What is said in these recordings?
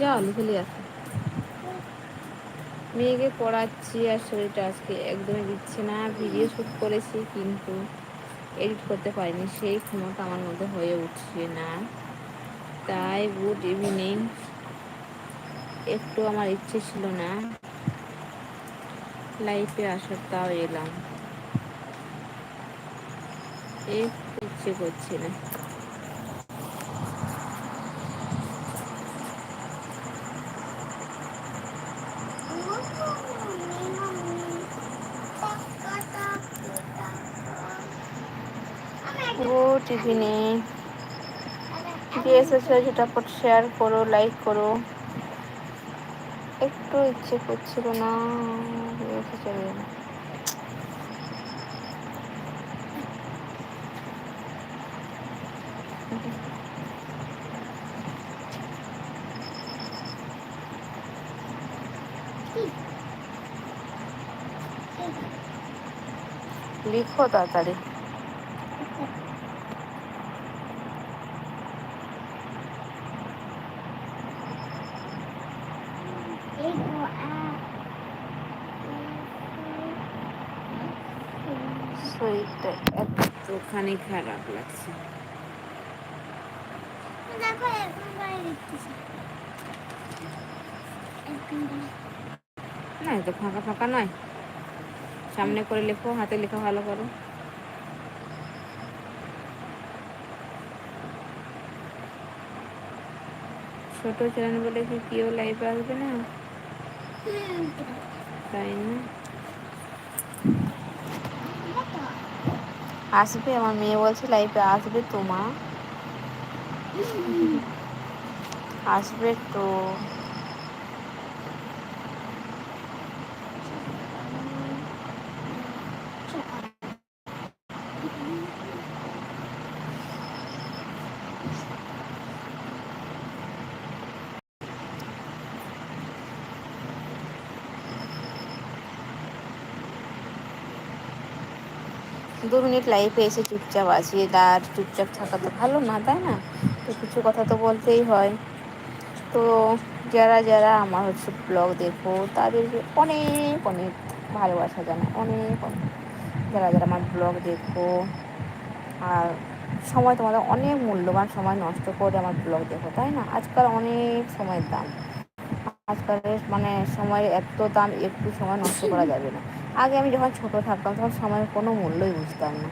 যা লিখে নিয়ে আসো মেয়েকে পড়াচ্ছি আর শরীরটা আজকে একদমই দিচ্ছে না। ভিডিও শ্যুট করেছি কিন্তু এডিট করতে পারিনি। সেই ক্ষমতা আমার মধ্যে হয়ে উঠছে না। তাই গুড ইভিনিং একটু আমার ইচ্ছে ছিল না। লাইফে আসার, তাও এলাম। একটু ইচ্ছে করছে না। গুড ইভিনিং যে এসেছ ঝটাপট শেয়ার করো লাইক করো। একটু ইচ্ছে করছিল না লিখো তাড়াতাড়ি। শরীরটা এতখানি খারাপ লাগছে। দেখো এখন না এত ফাঁকা ফাঁকা নয়। সামনে করে লেখো হাতে লেখা ভালো করো। ছোট চ্যানেল বলে কি কেউ লাইভে আসবে না? তাই না? আসবে আমার মেয়ে বলছে লাইফে আসবে তো মা আসবে তো। দু মিনিট লাইফে এসে চুপচাপ আছি। আর চুপচাপ থাকা তো ভালো না, তাই না? তো কিছু কথা তো বলতেই হয়। তো যারা যারা আমার হচ্ছে ব্লগ দেখো, তাদেরকে অনেক অনেক ভালোবাসা জানা অনেক অনেক। যারা যারা আমার ব্লগ দেখো, আর সময় তোমাদের অনেক মূল্যবান, সময় নষ্ট করে আমার ব্লগ দেখো, তাই না? আজকাল অনেক সময়ের দাম। আজকালের মানে সময়ের এত দাম, একটু সময় নষ্ট করা যাবে না। আগে আমি যখন ছোট থাকতাম, তখন সময়ের কোনো মূল্যই বুঝতাম না।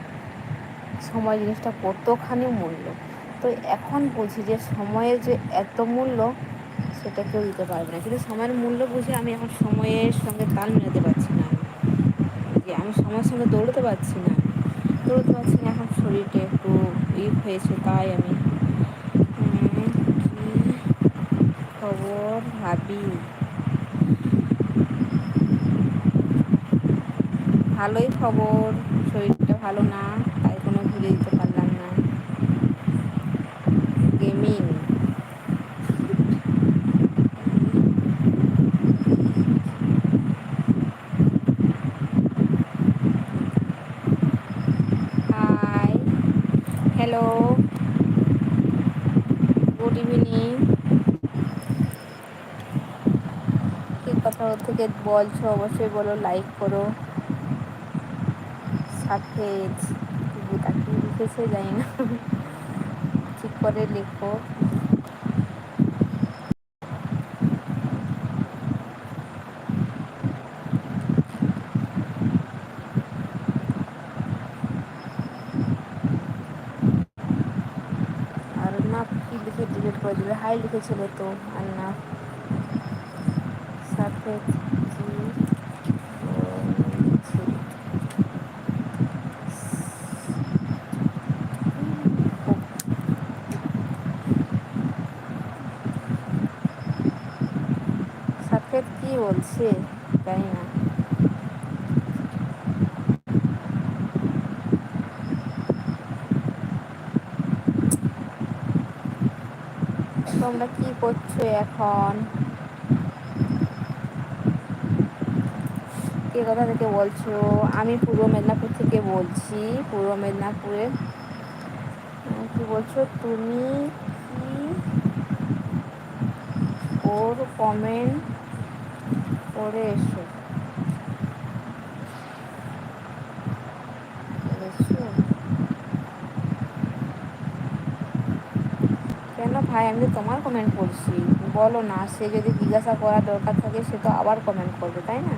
সময় জিনিসটা কতখানি মূল্য? তো এখন বুঝি যে সময়ের যে এত মূল্য, সেটা কেউ দিতে পারবে না। কিন্তু সময়ের মূল্য বুঝে আমি এখন সময়ের সঙ্গে তাল মেলাতে পারছি না। যে আমি সময়ের সঙ্গে দৌড়তে পারছি না। দৌড়তে পারছি না, এখন শরীরটা একটু উইক হয়েছে, তাই আমি খবর ভাবি? ভালোই খবর, শরীরটা ভালো না, তাই কোনো ঘুরে দিতে পারলাম না। Gaming. Hi, hello. Good evening. কি কথা থেকে বলছো, অবশ্যই বলো, লাইক করো। সাথে তাকে লিখেছে জানি না ঠিক করে লেখো আর না কি লিখে ডিলিট করে দিলে হাই লিখেছিল তো আর না সাথে কি বলছে? সাফেদ কি বলছে জানি না তোমরা কি করছ এখন? কে কথা থেকে বলছো? আমি পূর্ব মেদিনীপুর থেকে বলছি, পূর্ব মেদিনীপুরে। কি বলছো? তুমি কি ওর কমেন্ট করে এসো করেছ? কেন ভাই, আমি তো তোমার কমেন্ট করছি। বলো না, সে যদি জিজ্ঞাসা করার দরকার থাকে, সে তো আবার কমেন্ট করবে, তাই না?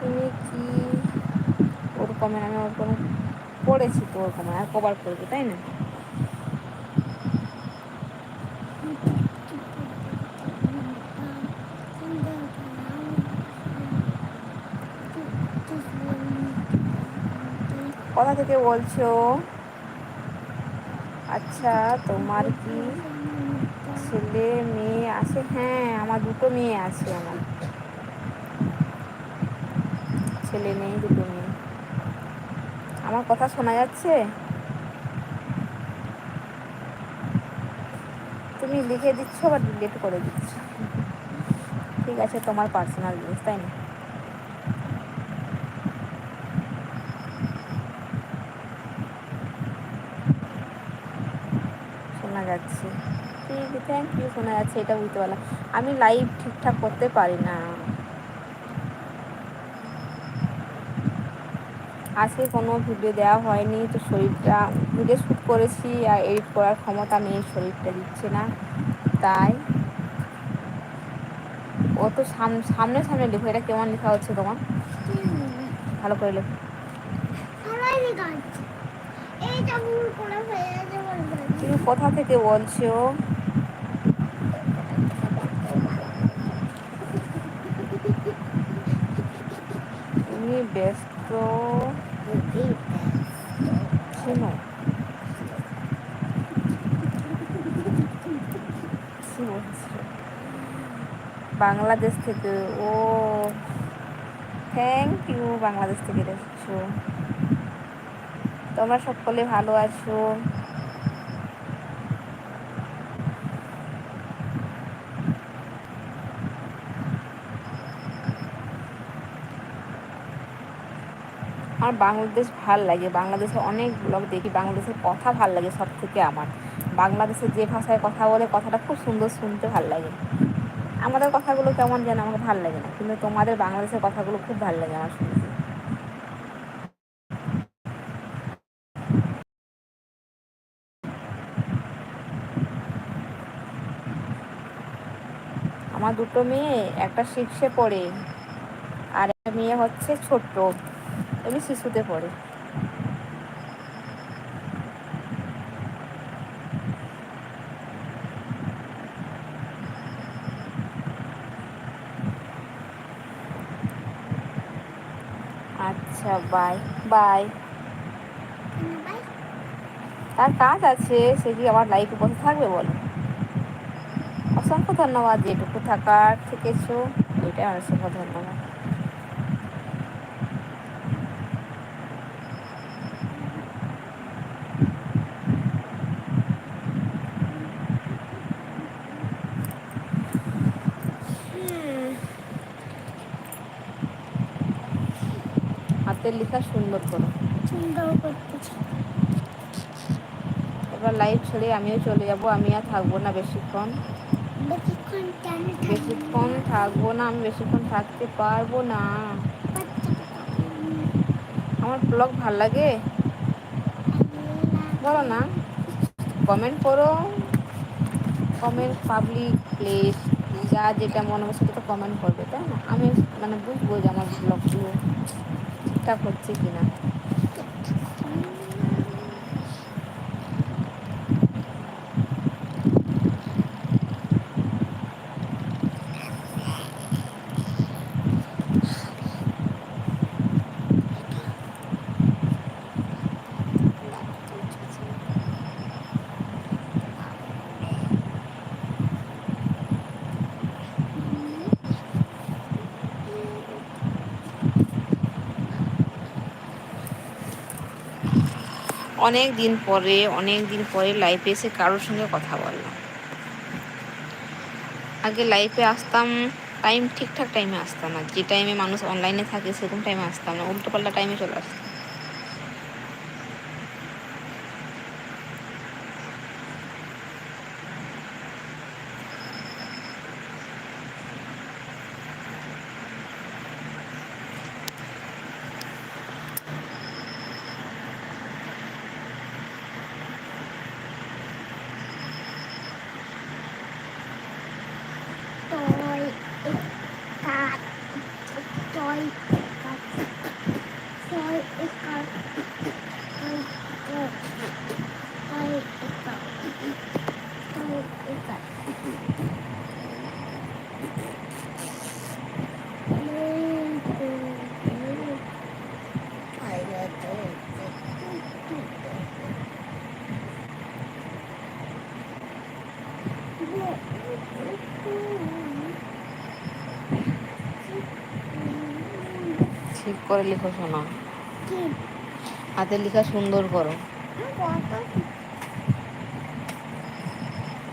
তুমি কি ওর কমেন্ট আমি ওর কমেন্ট পড়েছি তো ওর কমেন্ট আর কবার করবে, তাই না? কোথা থেকে বলছো? আচ্ছা তোমার কি ছেলে, মেয়ে আছে? হ্যাঁ আমার দুটো মেয়ে আছে আমার। ছেলে মেয়ে, দুটো মেয়ে। আমার কথা শোনা যাচ্ছে? তুমি লিখে দিচ্ছ বা ডিলিট করে দিচ্ছ? ঠিক আছে, তোমার পার্সোনাল জিনিস তাই না শোনা যাচ্ছে থ্যাংক ইউ শোনা যাচ্ছে এটা বুঝতে পারলাম। আমি লাইভ ঠিকঠাক করতে পারি না। আজকে কোনো ভিডিও দেওয়া হয়নি, তো শরীরটা ভিডিও শ্যুট করেছি আর এডিট করার ক্ষমতা নেই, শরীরটা দিচ্ছে না। তাই ও তো সাম- সামনে সামনে লেখো, এটা কেমন লেখা হচ্ছে তোমার? ভালো করে লেখো। তুমি কোথা থেকে বলছো? তুমি ব্যস্ত? বলছো? বাংলাদেশ থেকে, ও থ্যাংক ইউ বাংলাদেশ থেকে দেখছ তোমরা সকলে ভালো আছো। আমার বাংলাদেশ ভালো লাগে। বাংলাদেশে অনেক ব্লগ দেখি, বাংলাদেশের কথা ভালো লাগে সব থেকে আমার। বাংলাদেশে যে ভাষায় কথা বলে, কথাটা খুব সুন্দর শুনতে ভালো লাগে। আমাদের কথাগুলো কেমন যেন আমাকে ভালো লাগে না, কিন্তু তোমাদের বাংলাদেশের কথাগুলো খুব ভালো লাগে আমার শুনতে। আমার দুটো মেয়ে, একটা সিক্সে পড়ে, আর একটা মেয়ে হচ্ছে ছোট্ট। এমনি শিশুতে পড়ে। আচ্ছা বাই বাই বাই তার কাজ আছে, সে কি আমার লাইফে বসে থাকবে বলো? অসংখ্য ধন্যবাদ যেটুকু থাকার থেকেছো, এটাই অসংখ্য ধন্যবাদ। হাতের লেখা সুন্দর করো। এবার লাইভ ছেড়ে আমিও চলে যাব আমি আর থাকব না বেশিক্ষণ। বেশিক্ষণ থাকব। না আমি বেশিক্ষণ থাকতে পারব না। আমার ব্লগ ভালো লাগে? বলো না? কমেন্ট করো। কমেন্ট পাবলিক প্লেস যা যেটা মনে হবে সেটা তো কমেন্ট করবে তাই না? আমি মানে বুঝব যে আমার ব্লগগুলো ঠিকঠাক হচ্ছে কি না অনেক দিন পরে, অনেক দিন পরে লাইফে এসে কারোর সঙ্গে কথা বললাম। আগে লাইফে আসতাম টাইম ঠিকঠাক টাইমে আসতাম না। যে টাইমে মানুষ অনলাইনে থাকে, সেরকম টাইমে আসতাম না। উল্টোপাল্টা টাইমে চলে আসতাম। Bye. করে লিখো শোনা। হাতের লেখা সুন্দর করো।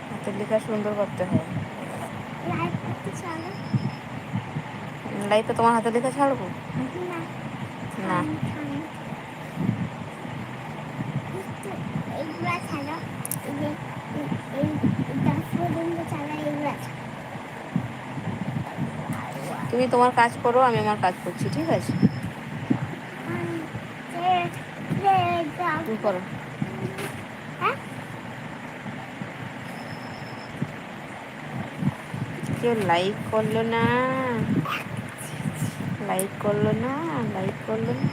হাতের লেখা সুন্দর করতে হয়। লাইফে তোমার হাতের লেখা ছাড়বো? না। তুমি তোমার কাজ করো আমি আমার কাজ করছি ঠিক আছে তুমি করো। হ্যাঁ? কেউ লাইক করল না। লাইক করল না লাইক করল না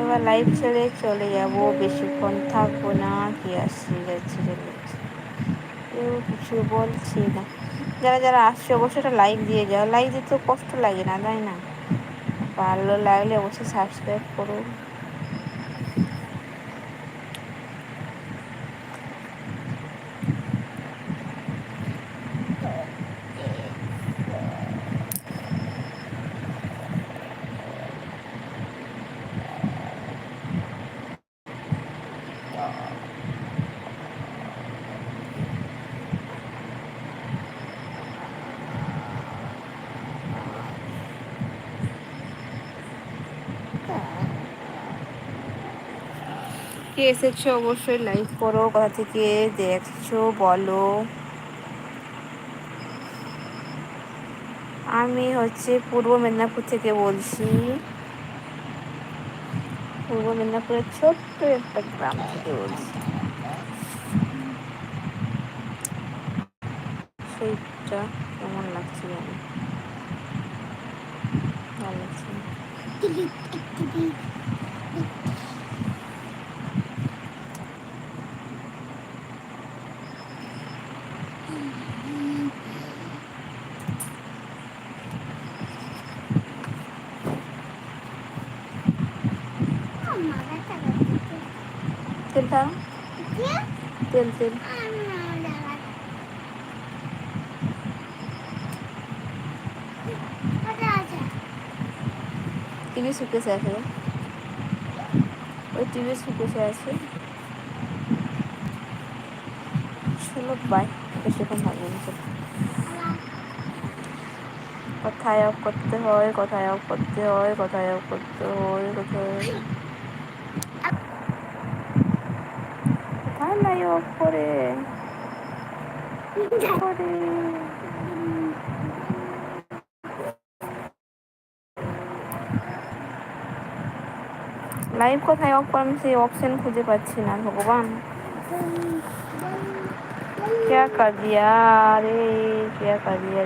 এবার লাইভ ছেড়ে চলে যাব, বেশিক্ষণ থাকব না, কি আসছি চলে কেউ কিছু বলছি না। যারা যারা আসছে, অবশ্যই একটা লাইক দিয়ে যাও। লাইক দিতে কষ্ট লাগে না, তাই না? ভালো লাগলে অবশ্যই সাবস্ক্রাইব করো। কে এসেছ? অবশ্যই লাইক করো। কোথা থেকে দেখছ, বলো। আমি হচ্ছে পূর্ব মেদিনীপুর থেকে বলছি। পূর্ব মেদিনীপুরের ছোট্ট একটা গ্রাম থেকে বলছি। সেইটা কেমন লাগছে জানি? ভালো লাগছে। না। তেল তেল। টিভি শুকেছে আছে ওই টিভি শুকেছে আছে। চলো বাই বেশিক্ষণ চলো। কোথায় অফ করতে হয়, কোথায় অফ করতে হয়, কোথায় অফ করতে হয়, কোথায় লাই অফ করে করে লাইভ কোথায় অফ করেন সেই অপশন খুঁজে পাচ্ছি না ভগবান क्या कर दिया अरे क्या कर दिया